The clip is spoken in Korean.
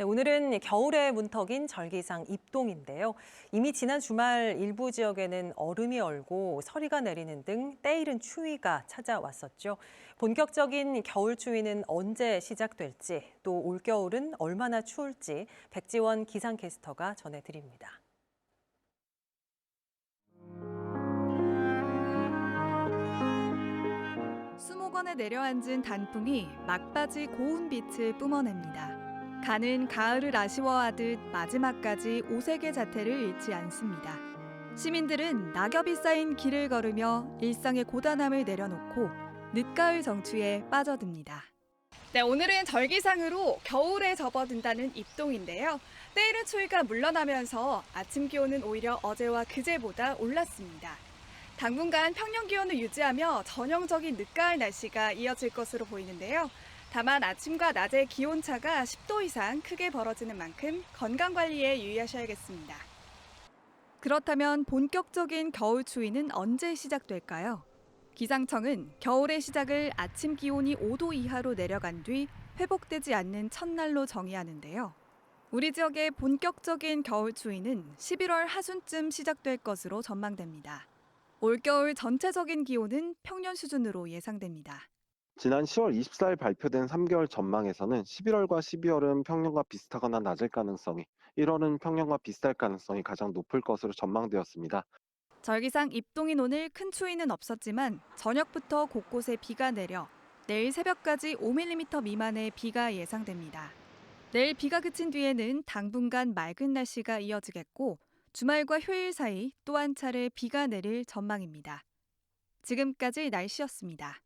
네, 오늘은 겨울의 문턱인 절기상 입동인데요. 이미 지난 주말 일부 지역에는 얼음이 얼고 서리가 내리는 등 때이른 추위가 찾아왔었죠. 본격적인 겨울 추위는 언제 시작될지 또 올겨울은 얼마나 추울지 백지원 기상캐스터가 전해드립니다. 수목원에 내려앉은 단풍이 막바지 고운 빛을 뿜어냅니다. 가는 가을을 아쉬워하듯 마지막까지 오색의 자태를 잃지 않습니다. 시민들은 낙엽이 쌓인 길을 걸으며 일상의 고단함을 내려놓고 늦가을 정취에 빠져듭니다. 네, 오늘은 절기상으로 겨울에 접어든다는 입동인데요. 때이른 추위가 물러나면서 아침 기온은 오히려 어제와 그제보다 올랐습니다. 당분간 평년 기온을 유지하며 전형적인 늦가을 날씨가 이어질 것으로 보이는데요. 다만 아침과 낮의 기온 차가 10도 이상 크게 벌어지는 만큼 건강 관리에 유의하셔야겠습니다. 그렇다면 본격적인 겨울 추위는 언제 시작될까요? 기상청은 겨울의 시작을 아침 기온이 5도 이하로 내려간 뒤 회복되지 않는 첫날로 정의하는데요. 우리 지역의 본격적인 겨울 추위는 11월 하순쯤 시작될 것으로 전망됩니다. 올겨울 전체적인 기온은 평년 수준으로 예상됩니다. 지난 10월 24일 발표된 3개월 전망에서는 11월과 12월은 평년과 비슷하거나 낮을 가능성이, 1월은 평년과 비슷할 가능성이 가장 높을 것으로 전망되었습니다. 절기상 입동인 오늘 큰 추위는 없었지만 저녁부터 곳곳에 비가 내려 내일 새벽까지 5mm 미만의 비가 예상됩니다. 내일 비가 그친 뒤에는 당분간 맑은 날씨가 이어지겠고 주말과 효일 사이 또 한 차례 비가 내릴 전망입니다. 지금까지 날씨였습니다.